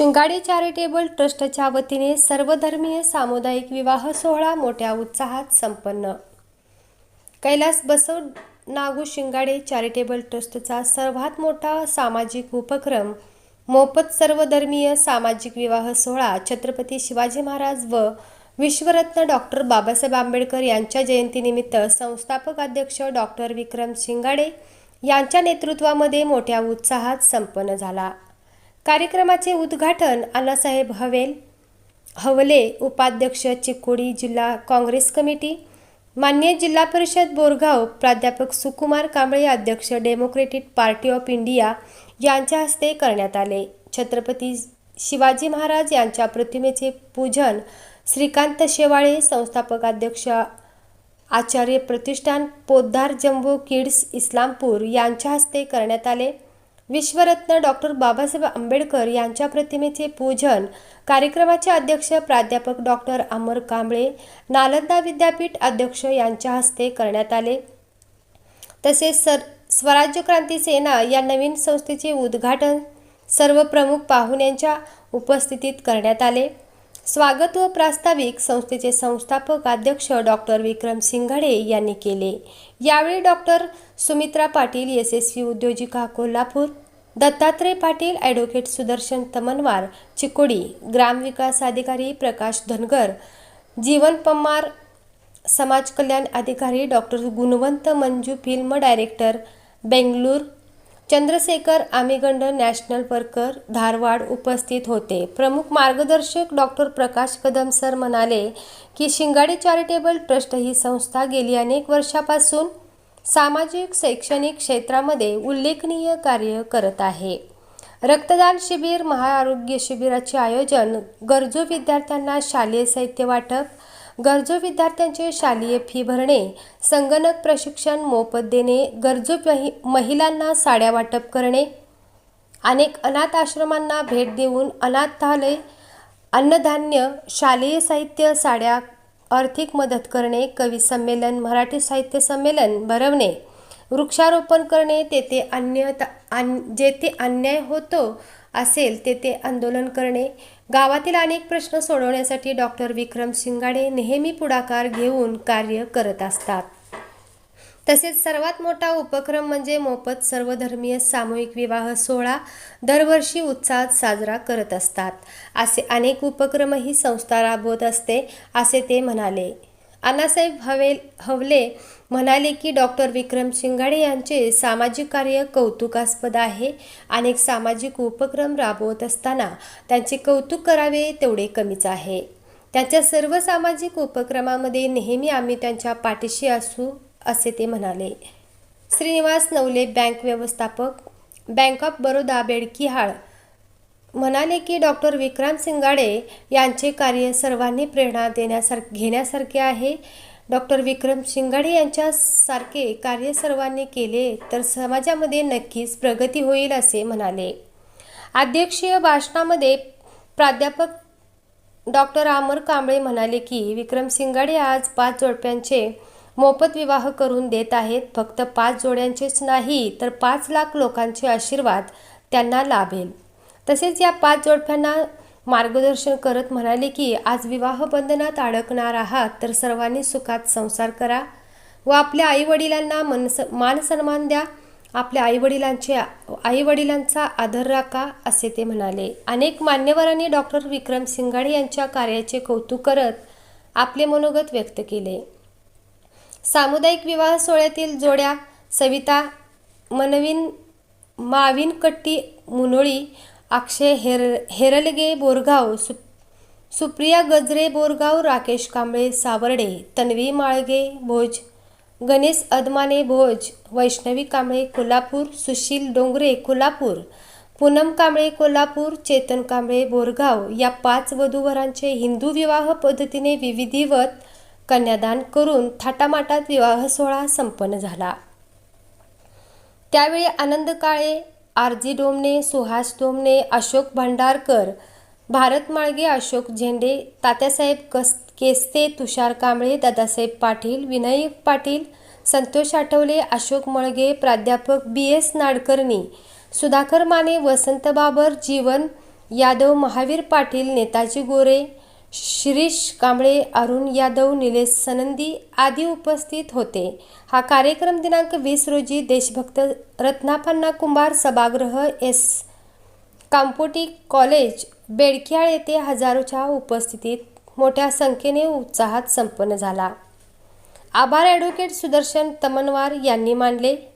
शिंगाडे charitable ट्रस्टच्या वतीने सर्वधर्मीय सामुदायिक विवाह सोहळा मोठ्या उत्साहात संपन्न. कैलास बसव नागू शिंगाडे चॅरिटेबल ट्रस्टचा सर्वात मोठा सामाजिक उपक्रम मोफत सर्वधर्मीय सामाजिक विवाह सोहळा छत्रपती शिवाजी महाराज व विश्वरत्न डॉक्टर बाबासाहेब आंबेडकर यांच्या जयंतीनिमित्त संस्थापक अध्यक्ष डॉक्टर विक्रम शिंगाडे यांच्या नेतृत्वामध्ये मोठ्या उत्साहात संपन्न झाला. कार्यक्रमाचे उद्घाटन आलासाहेब हवेल हवले उपाध्यक्ष चिकोडी जिल्हा काँग्रेस कमिटी मान्य जिल्हा परिषद बोरगाव प्राध्यापक सुकुमार कांबळे अध्यक्ष डेमोक्रेटिक पार्टी ऑफ इंडिया यांच्या हस्ते करण्यात आले. छत्रपती शिवाजी महाराज यांच्या प्रतिमेचे पूजन श्रीकांत शेवाळे संस्थापक अध्यक्ष आचार्य प्रतिष्ठान पोद्दार जम्बो किड्स इस्लामपूर यांच्या हस्ते करण्यात आले. विश्वरत्न डॉक्टर बाबासाहेब आंबेडकर यांच्या प्रतिमेचे पूजन कार्यक्रमाचे अध्यक्ष प्राध्यापक डॉक्टर अमर कांबळे नालंदा विद्यापीठ अध्यक्ष यांच्या हस्ते करण्यात आले. तसेच सर स्वराज्य क्रांती सेना या नवीन संस्थेचे उद्घाटन सर्व प्रमुख पाहुण्यांच्या उपस्थितीत करण्यात आले. स्वागत व प्रास्ताविक संस्थेचे संस्थापक अध्यक्ष डॉक्टर विक्रम सिंघाडे यांनी केले. यावेळी डॉक्टर सुमित्रा पाटील यशस्वी उद्योजिका कोल्हापूर दत्तात्रय पाटील ॲडव्होकेट सुदर्शन तमनवार चिकोडी ग्रामविकास अधिकारी प्रकाश धनगर जीवन पम्मार समाज कल्याण अधिकारी doctor Gunwant Manju film director Bangalore Chandrashekhar Amigand national worker Dharwad उपस्थित होते. प्रमुख मार्गदर्शक डॉक्टर प्रकाश कदम सर म्हणाले की शिंगाडे चॅरिटेबल ट्रस्ट ही संस्था गेली अनेक वर्षापासून सामाजिक शैक्षणिक क्षेत्रामध्ये उल्लेखनीय कार्य करत आहे. रक्तदान शिबिर महाआरोग्य शिबिराचे आयोजन गरजू विद्यार्थ्यांना शालेय साहित्य वाटप गरजू विद्यार्थ्यांचे शालेय फी भरणे संगणक प्रशिक्षण मोफत देणे गरजू महि महिलांना साड्या वाटप करणे अनेक अनाथ आश्रमांना भेट देऊन अनाथालय अन्नधान्य शालेय साहित्य साड्या आर्थिक मदत करणे कवी संमेलन मराठी साहित्य संमेलन भरवणे वृक्षारोपण करणे तेथे अन्य जेथे अन्याय होतो असेल तेथे आंदोलन करणे गावातील अनेक प्रश्न सोडवण्यासाठी डॉक्टर विक्रम शिंगाडे नेहमी पुढाकार घेऊन कार्य करत असतात. तसेच सर्वात मोठा उपक्रम म्हणजे मोफत सर्वधर्मीय सामूहिक विवाह सोहळा दरवर्षी उत्साहात साजरा करत असतात. असे अनेक उपक्रमही संस्था राबवत असते असे ते म्हणाले. अण्णासाहेब हवेल हवले म्हणाले की डॉक्टर विक्रम शिंगाडे यांचे सामाजिक कार्य कौतुकास्पद आहे. अनेक सामाजिक उपक्रम राबवत असताना त्यांचे कौतुक करावे तेवढे कमीच आहे. त्यांच्या सर्व सामाजिक उपक्रमामध्ये नेहमी आम्ही त्यांच्या पाठीशी असू असे ते म्हणाले. श्रीनिवास नवले बँक व्यवस्थापक. बँक ऑफ बरोदा बेडकिहाळ म्हणाले की डॉक्टर विक्रम सिंगाडे यांचे कार्य सर्वांनी प्रेरणा देण्यासार घेण्यासारखे आहे. डॉक्टर विक्रम शिंगाडे यांच्यासारखे कार्य सर्वांनी केले तर समाजामध्ये नक्कीच प्रगती होईल असे म्हणाले. अध्यक्षीय भाषणामध्ये प्राध्यापक डॉक्टर अमर कांबळे म्हणाले की विक्रम सिंगाडे आज पाच जोडप्यांचे मोफत विवाह करून देत आहेत. फक्त पाच जोड्यांचेच नाही तर पाच लाख लोकांचे आशीर्वाद त्यांना लाभेल. तसेच या पाच जोडप्यांना मार्गदर्शन करत म्हणाले की आज विवाह बंधनात अडकणार आहात तर सर्वांनी सुखात संसार करा व आपल्या आईवडिलांना मनस मानसन्मान द्या. आपल्या आईवडिलांचे आईवडिलांचा आदर राखा असे ते म्हणाले. अनेक मान्यवरांनी डॉक्टर विक्रम सिंघाडे यांच्या कार्याचे कौतुक करत आपले मनोगत व्यक्त केले. सामुदायिक विवाह सोहळ्यातील जोड्या सविता मनविन माविन कट्टी मुनोळी अक्षय हेर हेरलगे बोरगाव सु सुप्रिया गजरे बोरगाव राकेश कांबळे सावर्डे तन्वी माळगे भोज गणेश अदमाने भोज वैष्णवी कांबळे कोल्हापूर सुशील डोंगरे कोल्हापूर पूनम कांबळे कोल्हापूर चेतन कांबळे बोरगाव या पाच वधूवरांचे हिंदू विवाह पद्धतीने विविधिवत कन्यादान करून थाटामाटात विवाह सोहळा संपन्न झाला. त्यावेळी आनंद काळे आरजी डोमने सुहास डोमने अशोक भंडारकर भारत माळगे अशोक झेंडे तात्यासाहेब कस केस्ते तुषार कांबळे दादासाहेब पाटील विनय पाटील संतोष आठवले अशोक मळगे प्राध्यापक बी एस नाडकर्णी सुधाकर माने वसंत बाबर जीवन यादव महावीर पाटील नेताजी गोरे शिरीष कांबळे अरुण यादव निलेश सनंदी आदी उपस्थित होते. हा कार्यक्रम दिनांक वीस रोजी देशभक्त रत्नापन्ना कुंभार सभागृह एस कांपोटी कॉलेज बेडकियाळ येथे हजारोच्या उपस्थितीत मोठ्या संख्येने उत्साहात संपन्न झाला. आभार ॲडव्होकेट सुदर्शन तमनवार यांनी मानले.